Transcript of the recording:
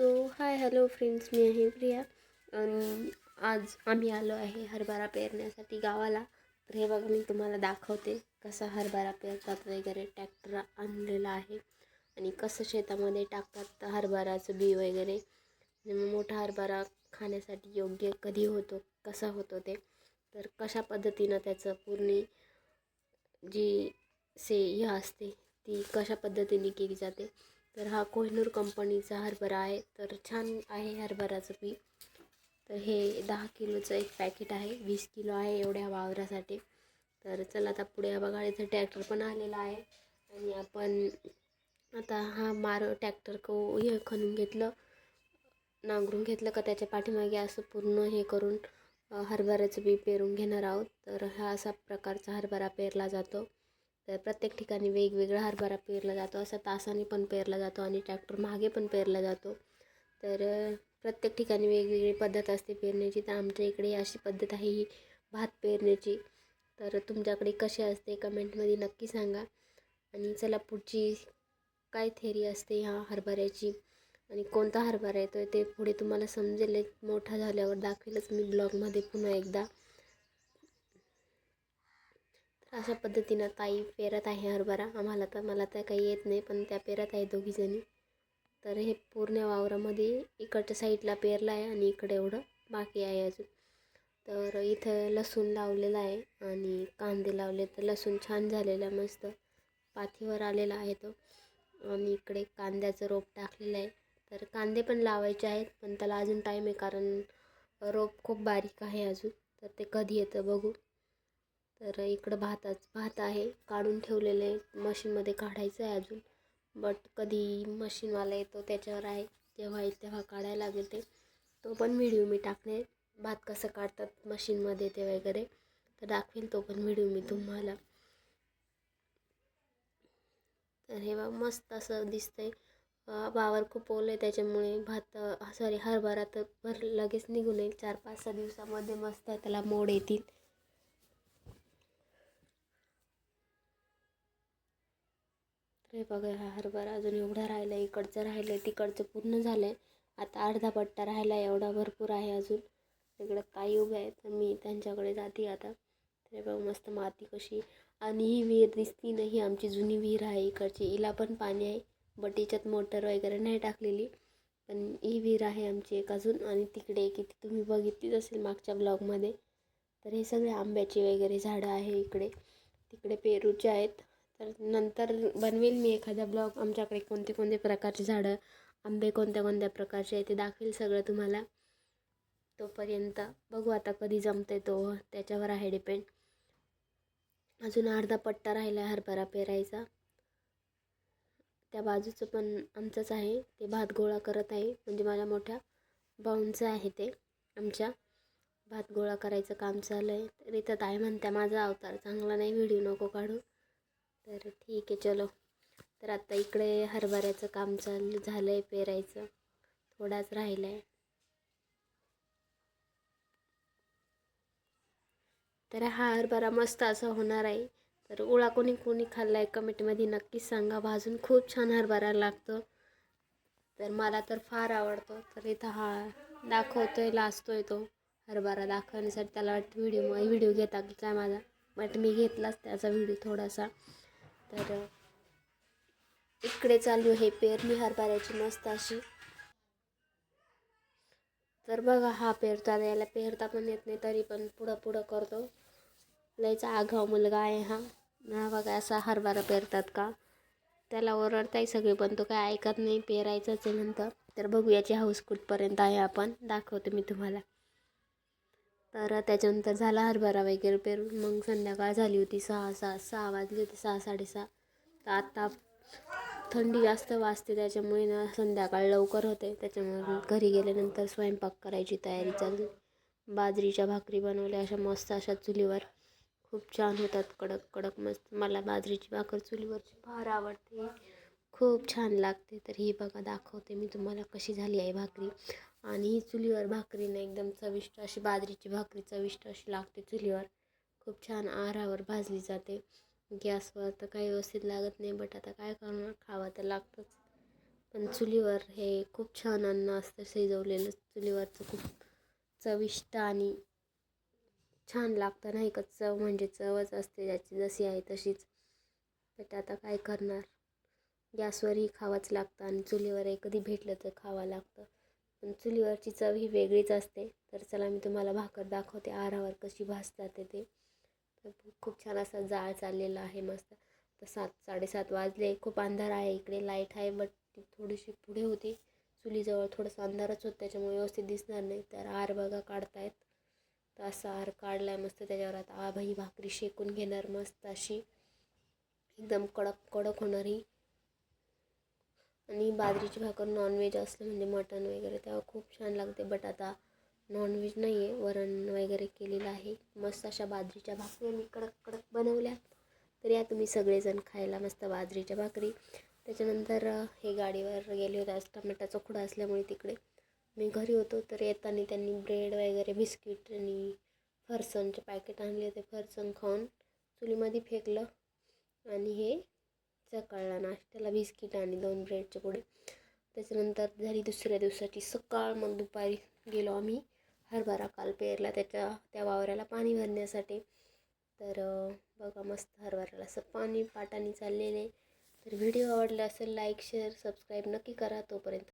So hi hello friends मी आहे प्रिया. आणि आज आम्ही आलो आहे हरभरा पेरण्यासाठी गावाला. तर हे बघा मी तुम्हाला दाखवते कसा हरभरा पेरतात वगैरे. ट्रॅक्टर आणलेला आहे. आणि कसं शेतामध्ये टाकतात हरभराचं बी वगैरे. मग मोठा हरभरा खाण्यासाठी योग्य कधी होतो कसा होतो ते. तर कशा पद्धतीनं त्याचं पूर्ण जी से हे असते ती कशा पद्धतीने केली जाते. तर हा कोहिनूर कंपनीचा हरभरा आहे. तर छान आहे हरभराचं पीक तर हे दहा किलोचं एक पॅकेट आहे. वीस किलो आहे एवढ्या वावरासाठी. तर चला आता पुढे बघा. इथं ट्रॅक्टर पण आलेला आहे. आणि आपण आता हा मार ट्रॅक्टर को हे खणून घेतलं. नांगरून घेतलं का त्याच्या पाठीमागे असं पूर्ण हे करून हरभऱ्याचं बी पेरून घेणार आहोत. तर हा असा प्रकारचा हरभरा पेरला जातो. तर प्रत्येक ठिकाणी वेगवेगळा हरभरा पेरला जातो असा तासाने पण पेरला जातो आणि ट्रॅक्टर मागे पण पेरला जातो. तर प्रत्येक ठिकाणी वेगवेगळी पद्धत असते पेरण्याची. तर आमच्या इकडे अशी पद्धत आहे ही भात पेरण्याची. तर तुमच्याकडे कशी असते कमेंटमध्ये नक्की सांगा. आणि चला पुढची काय थेरी असते ह्या हरभऱ्याची आणि कोणता हरभरा येतो आहे ते पुढे तुम्हाला समजेल. मोठा झाल्यावर दाखवेलच मी ब्लॉगमध्ये पुन्हा एकदा. अशा पद्धतीनं ताई पेरत आहे हरभरा. आम्हाला तर मला तर काही येत नाही पण त्या पेरत आहे दोघीजणी तर हे पूर्ण वावरामध्ये इकडच्या साईडला पेरलं आहे आणि इकडे एवढं बाकी आहे अजून. तर इथं लसूण लावलेला आहे आणि कांदे लावले तर लसूण छान झालेला आहे मस्त पाथीवर आलेला आहे तो. आणि इकडे कांद्याचं रोप टाकलेलं आहे. तर कांदे पण लावायचे आहेत पण त्याला अजून टाईम आहे कारण रोप खूप बारीक आहे अजून. तर ते कधी येतं बघू. तर इकडं भाताच भात आहे काढून ठेवलेले मशीनमध्ये काढायचं आहे अजून. बट कधी मशीनवाला येतो त्याच्यावर आहे जेव्हा येईल तेव्हा काढायला लागेल ते. तो पण व्हिडिओ मी टाकणे भात कसं काढतात मशीनमध्ये ते वगैरे. तर दाखवेल तो पण व्हिडिओ मी तुम्हाला. तर हे बघ मस्त असं दिसतंय. वावर खूप ओलं आहे त्याच्यामुळे भात सॉरी हरभरा तर भर लगेच निघून येईल. चार पाच सहा दिवसामध्ये मस्त त्याला मोड येतील. हे बघा हा हरभरा अजून एवढा राहिला आहे इकडचं राहिलं आहे तिकडचं पूर्ण झालं आहे आता अर्धा पट्टा राहिला आहे एवढा भरपूर आहे अजून. इकडं ताई उभे आहेत तर मी त्यांच्याकडे जाते आता. तर हे बघा मस्त माती कशी. आणि ही विहीर दिसती नाही ही आमची जुनी विहीर आहे इकडची. हिला पण पाणी आहे बट हिच्यात मोटर वगैरे नाही टाकलेली. पण ही विहीर आहे आमची एक अजून आणि तिकडे किती तुम्ही बघितलीच असेल मागच्या ब्लॉगमध्ये तर हे सगळे आंब्याची वगैरे झाडं आहे इकडे. तिकडे पेरूचे आहेत. तर नंतर बनवेल मी एखादा ब्लॉग. आमच्याकडे कोणते कोणते प्रकारचे झाडं आंबे कोणत्या कोणत्या प्रकारचे आहे ते दाखवेल सगळं तुम्हाला. तोपर्यंत बघू आता कधी जमते तो. त्याच्यावर आहे डिपेंड अजून अर्धा पट्टा राहिला आहे हरभरा पेरायचा. त्या बाजूचं पण आमचंच आहे. ते भात गोळा करत आहे. म्हणजे माझ्या मोठ्या भाऊंचं आहे ते. आमच्या भात गोळा करायचं काम चालू आहे. तर इथं ताई म्हणत्या माझा अवतार चांगला नाही व्हिडिओ नको काढू. तर ठीक आहे चलो. तर आता इकडे हरभऱ्याचं काम चालू झालं आहे पेरायचं. थोडाच राहिला आहे तर हा हरभरा मस्त असा होणार आहे. तर उळा कोणी कोणी खाल्ला आहे कमेंटमध्ये नक्कीच सांगा. भाजून खूप छान हरभरा लागतो. तर मला तर फार आवडतो. तर इथं हा दाखवतोय लाचतोय तो हरभरा दाखवण्यासाठी. त्याला वाटतं व्हिडिओ व्हिडिओ घेता की काय माझा? बट मी घेतलाच त्याचा व्हिडिओ थोडासा. तर इकडे चालू आहे पेरणी हरभऱ्याची मस्त अशी. तर बघा हा पेरताना याला पेरता पण येत नाही तरी पण पुढं पुढं करतो. लयचा आघाव मुलगा आहे हा. ना बघा असा हरभरा पेरतात का? त्याला ओरडताय सगळे पण तो काय ऐकत नाही पेरायचंच आहे नंतर. तर बघू याची हाऊस कुठपर्यंत आहे आपण. दाखवते मी तुम्हाला. तर त्याच्यानंतर झाला हरभरा वगैरे पेरून. मग संध्याकाळ झाली होती सहा सहा सहा वाजली होती सहा साडेसहा. तर आत्ता थंडी जास्त वाजते त्याच्यामुळे ना संध्याकाळ लवकर होते. त्याच्यामुळे घरी गेल्यानंतर स्वयंपाक करायची तयारी चालली बाजरीच्या भाकरी बनवल्या अशा मस्त अशा चुलीवर. खूप छान होतात कडक कडक मस्त. मला बाजरीची भाकर चुलीवरची फार आवडते. खूप छान लागते. तर ही बघा दाखवते मी तुम्हाला कशी झाली आहे भाकरी. आणि ही चुलीवर भाकरीनं एकदम चविष्ट अशी बाजरीची भाकरी चविष्ट अशी लागते चुलीवर. खूप छान आहारावर भाजली जाते. गॅसवर तर काही व्यवस्थित लागत नाही बट आता काय करणार? खावा तर लागतंच. पण चुलीवर हे खूप छान अन्न असतं शिजवलेलं. चुलीवरचं खूप चविष्ट आणि छान लागतं. नाही का? चव म्हणजे चवच असते त्याची जशी आहे तशीच. बट आता काय करणार? गॅसवरही खावंच लागतं आणि चुलीवरही कधी भेटलं तर खावं लागतं. पण चुलीवरची चव ही वेगळीच असते. तर चला मी तुम्हाला भाकर दाखवते. आरावर कशी भाजतात ते. ते खूप छान असा जाळ चाललेला आहे मस्त. तर सात साडेसात वाजले. खूप अंधार आहे इकडे. लाइट आहे बट ती थोडीशी पुढे होती. चुलीजवळ थोडंसं अंधारच होतं. त्याच्यामुळे व्यवस्थित दिसणार नाही. तर आर बघा काढतायत. तर असा आर काढला आहे मस्त. त्याच्यावर आता आभाई भाकरी शेकून घेणार मस्त अशी. एकदम कडक कडक होणार. ही आणि बाजरीची भाकर नॉनव्हेज असलं म्हणजे मटण वगैरे तेव्हा खूप छान लागते. बट आता नॉनव्हेज नाही आहे वरण वगैरे केलेलं आहे. मस्त अशा बाजरीच्या भाकरी मी कडक कडक बनवल्या. तर या तुम्ही सगळेजण खायला मस्त बाजरीच्या भाकरी. त्याच्यानंतर हे गाडीवर गेले होते. आज टमाट्याचा खुडा असल्यामुळे तिकडे मी घरी होतो. तर येताना त्यांनी ब्रेड वगैरे बिस्किट आणि फरसणचे पॅकेट आणले होते. फरसण खाऊन चुलीमध्ये फेकलं. आणि हे सकाळला नाश्त्याला बिस्किट आणि दोन ब्रेडचे पुढे त्याच्यानंतर झाली दुसऱ्या दिवसाची सकाळ. मग दुपारी गेलो आम्ही हरभरा काल पेरला त्याच्या त्या वावराला पाणी भरण्यासाठी. तर बघा मस्त हरभऱ्याला असं पाणी पाटाने चाललेले. तर व्हिडिओ आवडला असेल लाईक शेअर सबस्क्राईब नक्की करा तोपर्यंत.